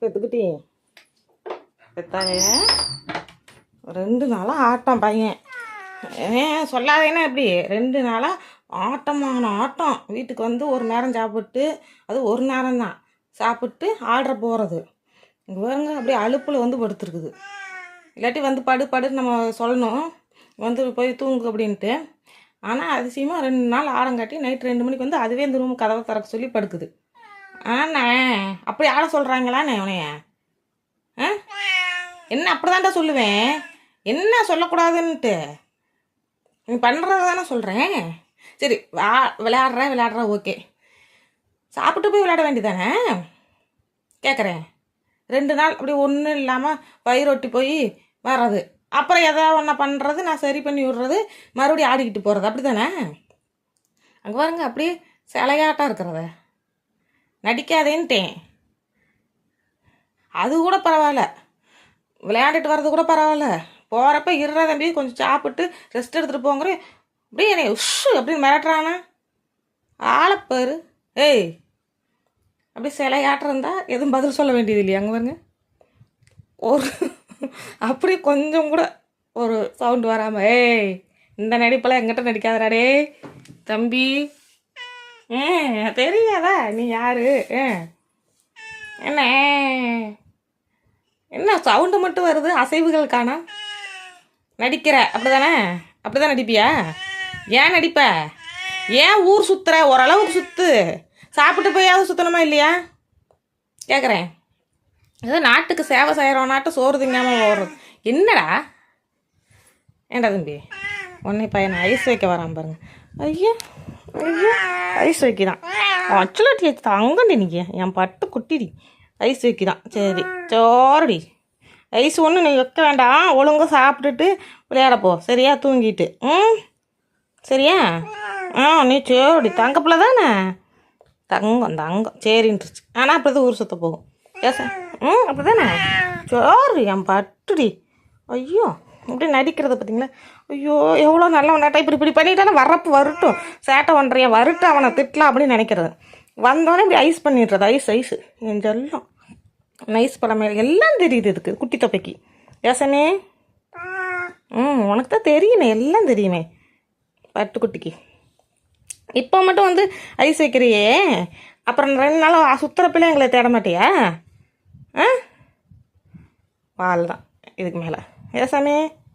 பெத்துக்கிட்டி பெத்தாலே ரெண்டு நாளாக ஆட்டம் பையன். ஏன் சொல்லாதேன்னா எப்படி? ரெண்டு நாளாக ஆட்டமான ஆட்டம். வீட்டுக்கு வந்து ஒரு நேரம் சாப்பிட்டு அது ஒரு நேரம் தான். சாப்பிட்டு ஆர்டர் போகிறது இங்கே பாருங்க அப்படியே அலுப்பில் வந்து படுத்துருக்குது. இல்லாட்டி வந்து படு படுன்னு நம்ம சொல்லணும். வந்து போய் தூங்கு அப்படின்ட்டு. ஆனால் அதிசயமாக ரெண்டு நாள் ஆடங்காட்டி நைட் ரெண்டு மணிக்கு வந்து அதுவே இந்த ரூம் கதவை திறக்க சொல்லி படுக்குது. ஆண்ணா அப்படி ஆட சொல்கிறாங்களாண்ணே உனைய? ஆ? என்ன அப்படிதான்டா சொல்லுவேன்? என்ன சொல்லக்கூடாதுன்ட்டு நீ பண்ணுறது தானே சொல்கிறேன் சரி வா விளையாடுற விளையாடுற ஓகே. சாப்பிட்டு போய் விளையாட வேண்டியதானே கேட்குறேன் ரெண்டு நாள் அப்படி ஒன்றும் இல்லாமல் பயிரொட்டி போய் வர்றது. அப்புறம் எதாவது ஒன்றா பண்ணுறது நான் சரி பண்ணி விட்றது மறுபடியும் ஆடிக்கிட்டு போகிறது அப்படி தானே அங்கே பாருங்க அப்படியே சிலையாட்டம் இருக்கிறத. நடிக்காதேன்ட்டேன். அது கூட பரவாயில்ல. விளையாண்டுட்டு வர்றது கூட பரவாயில்ல. போகிறப்ப இருறா தம்பி கொஞ்சம் சாப்பிட்டு ரெஸ்ட் எடுத்துகிட்டு போங்கிற. அப்படியே என்னை உஷ் அப்படின்னு மிரட்டுறானா? ஆளப்பாரு ஏய் அப்படி சிலையாட்டம் இருந்தால் எதுவும் பதில் சொல்ல வேண்டியது இல்லையா அங்கே பாருங்க. ஒரு அப்படி கொஞ்சம் கூட ஒரு சவுண்டு வராமல் ஏய் இந்த நடிப்பெல்லாம் எங்கிட்ட நடிக்காதடா தம்பி ஆ தெரியாதா? நீ யாரு? என்ன? என்ன சவுண்டு மட்டும் வருது? அசைவுகள் காணா? நடிக்கிற அப்படிதானே? அப்படிதான் நடிப்பியா? ஏன் நடிப்ப? ஏன் ஊர் சுத்துற? ஓரளவுக்கு சுத்து. சாப்பிட்டு போயாவது சுத்தணுமா இல்லையா? கேட்குறேன் ஏதோ நாட்டுக்கு சேவை செய்கிறோம் நாட்டு சோறு திங்காமல் ஓடுறது. என்னடா? ஏண்டா தம்பி? உன்னை பையனை ஐஸ் வைக்க வரான் பாருங்க. ஐயா. ஐஸ் வைக்கிறான் வச்சு தங்கண்டி நீங்க. என் பட்டு குட்டிடி. ஐஸ் வைக்கிறான் சரி சோறுடி. ஐஸ் ஒன்று நீ வைக்க வேண்டாம். ஒழுங்காக சாப்பிட்டுட்டு விளையாட சரியா? தூங்கிட்டு. ம்? சரியா? ஆ நீ சோறுடி. தங்கப்பில் தானே? தங்கம் தங்கம். சரின்ட்டுருச்சு ஆனால் அப்படி தான் ஊர் சுத்த போகும். ஏசா. ம் அப்படி தானே? சோறு என் பட்டுடி. ஐயோ. இப்படி நடிக்கிறத பார்த்தீங்களா? ஐயோ எவ்வளோ நல்லவன் நட்டை இப்படி இப்படி பண்ணிட்டானே வரப்பு வரட்டும். சேட்டை ஒன்றைய வரட்டும் அவனை திட்டலாம் அப்படின்னு நினைக்கிறது. வந்தோடனே இப்படி ஐஸ் பண்ணிடுறது ஐஸ் ஐஸ் என் ஜெல்லம் நைஸ் பழமே. மேலே எல்லாம் தெரியுது இதுக்கு குட்டி தொப்பைக்கு. ஏசனே ம் உனக்கு தான் தெரியுமே எல்லாம் தெரியுமே. பட்டுக்குட்டிக்கு இப்போ மட்டும் வந்து ஐஸ் வைக்கிறியே. அப்புறம் ரெண்டு நாள் சுற்றுற எங்களை தேட மாட்டியா? ஆ? வாழ்தான் தான் இதுக்கு மேலே. やさめ